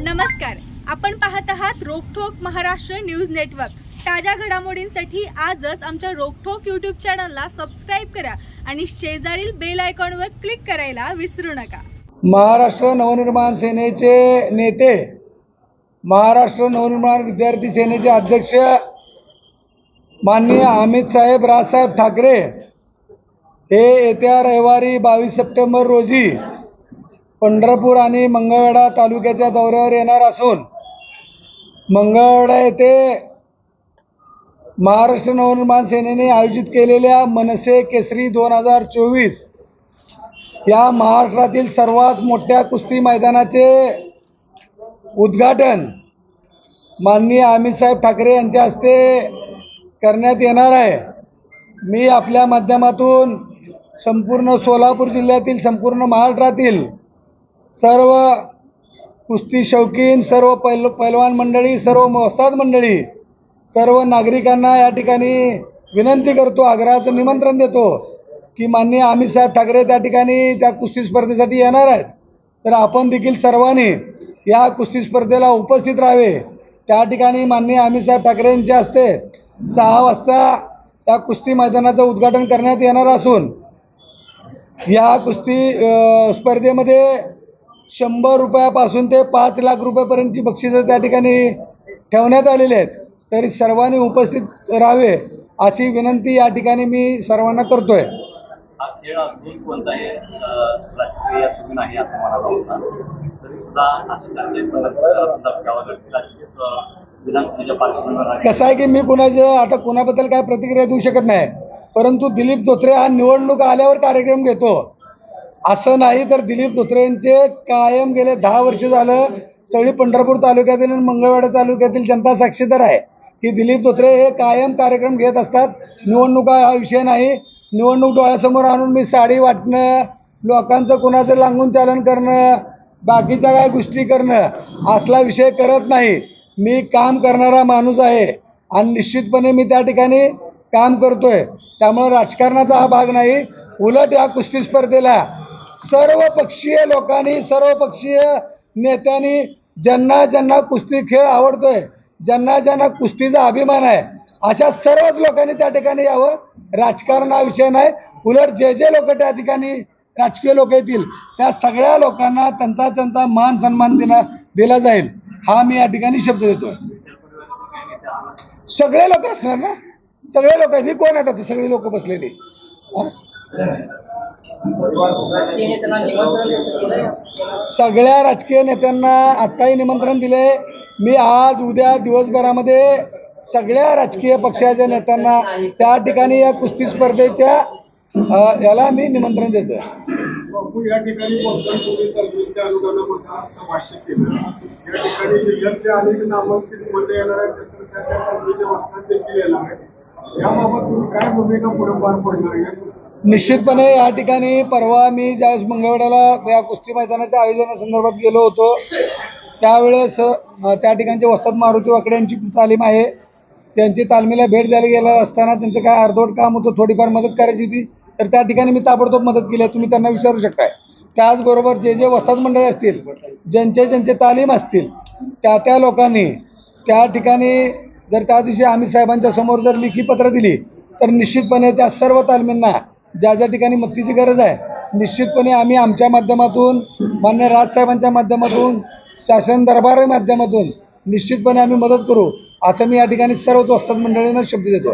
नमस्कार. आपण पाहत आहात रोकठोक महाराष्ट्र न्यूज नेटवर्क. ताज्या घडामोडींसाठी आजच आमच्या रोकठोक यूट्यूब चॅनलला सबस्क्राईब करा आणि शेजारील बेल आयकॉनवर क्लिक करायला विसरू नका. महाराष्ट्र नवनिर्माण सेनेचे नेते महाराष्ट्र नवनिर्माण विद्यार्थी सेनेचे अध्यक्ष माननीय अमित साहेब राजसाहेब ठाकरे हे येत्या रविवारी बावीस सप्टेंबर रोजी पंढरपूर आणि मंगळवेढा तालुक्याच्या दौऱ्यावर येणार असून मंगळवेढा येथे महाराष्ट्र नवनिर्माण सेनेने आयोजित केलेल्या मनसे केसरी दोन हजार चोवीस या महाराष्ट्रातील सर्वात मोठ्या कुस्ती मैदानाचे उद्घाटन माननीय अमितसाहेब ठाकरे यांच्या हस्ते करण्यात येणार आहे. मी आपल्या माध्यमातून संपूर्ण सोलापूर जिल्ह्यातील संपूर्ण महाराष्ट्रातील सर्व कुस्ती शौकीन सर्व पैल पैलवान मंडळी सर्व मोस्ताद मंडळी सर्व नागरिकांना या ठिकाणी विनंती करतो आग्रहाचं निमंत्रण देतो की माननीय अमित साहेब ठाकरे त्या ठिकाणी त्या कुस्ती स्पर्धेसाठी येणार आहेत. तर आपण देखील सर्वांनी या कुस्ती स्पर्धेला उपस्थित राहावे. त्या ठिकाणी माननीय अमित साहेब ठाकरे यांच्या हस्ते सहा वाजता या कुस्ती मैदानाचं उद्घाटन करण्यात येणार असून या कुस्ती स्पर्धेमध्ये शंभर रुपयापासून ते पाच लाख रुपयापर्यंतची बक्षिसं त्या ठिकाणी ठेवण्यात आलेली आहेत. तरी सर्वांनी उपस्थित राहावे अशी विनंती या ठिकाणी मी सर्वांना हा विधानसभेच्या पार्श्वभूमीवर कसं आहे की मी कुणाचं आता कुणाबद्दल काय प्रतिक्रिया देऊ शकत नाही. परंतु दिलीप धोत्रे हा निवडणूक आल्यावर कार्यक्रम घेतो. असं नाही तर दिलीप धोत्रे यांचे कायम गेले दहा वर्ष झालं सगळी पंढरपूर तालुक्यातील आणि मंगळवाडा तालुक्यातील जनता साक्षीदार आहे. की दिलीप धोत्रे हे कायम कार्यक्रम घेत असतात. निवडणुका हा विषय नाही. निवडणूक डोळ्यासमोर आणून मी साडी वाटणं लोकांचं कुणाचं लांगून चालन करणं बाकीच्या काय गोष्टी करणं असला विषय करत नाही. मी काम करणारा माणूस आहे. आणि निश्चितपणे मी त्या ठिकाणी काम करतोय. त्यामुळं राजकारणाचा हा भाग नाही. उलट या कुस्ती स्पर्धेला सर्व पक्षीय लोकांनी सर्व पक्षीय नेत्यांनी ज्यांना ज्यांना कुस्ती खेळ आवडतोय ज्यांना ज्यांना कुस्तीचा अभिमान आहे अशा सर्वच लोकांनी त्या ठिकाणी यावं. राजकारण हा विषय नाही. उलट जे जे लोक त्या ठिकाणी राजकीय लोक येतील त्या सगळ्या लोकांना त्यांचा त्यांचा मान सन्मान दिला दिला जाईल. हा मी या ठिकाणी शब्द देतोय. सगळे लोक असणार ना? सगळे लोक ही कोण आहेत आता? सगळी लोक बसलेली. हा? सगळ्या राजकीय नेत्यांना आत्ताही निमंत्रण दिले. मी आज उद्या दिवसभरामध्ये सगळ्या राजकीय पक्षाच्या नेत्यांना त्या ठिकाणी या कुस्ती स्पर्धेच्या याला मी निमंत्रण देतो या ठिकाणी याबाबत तुम्ही काय भूमिका पुढे पार पडणार निश्चितपणे या ठिकाणी परवा मी ज्यावेळेस मंगळवाड्याला या कुस्ती मैदानाच्या आयोजनासंदर्भात गेलो होतो त्यावेळेस त्या ठिकाणचे वस्ताद मारुती वाकडे यांची तालीम आहे. त्यांची तालमीला भेट द्यायला गेला असताना त्यांचं काय अर्धवट काम होतं थोडीफार मदत करायची होती तर त्या ठिकाणी मी ताबडतोब मदत केली आहे. तुम्ही त्यांना विचारू शकताय. त्याचबरोबर जे जे वस्ताद मंडळ असतील ज्यांचे ज्यांचे तालीम असतील त्या त्या लोकांनी त्या ठिकाणी जर त्या दिवशी आम्ही साहेबांच्या समोर जर लिखी पत्र दिली तर निश्चितपणे त्या सर्व तालमींना ज्या ज्या ठिकाणी मदतीची गरज आहे. निश्चितपणे आम्ही आमच्या माध्यमातून मान्य राजसाहेबांच्या माध्यमातून शासन दरबार माध्यमातून निश्चितपणे आम्ही मदत करू असं मी या ठिकाणी सर्व वस्ताद मंडळींना शब्द देतो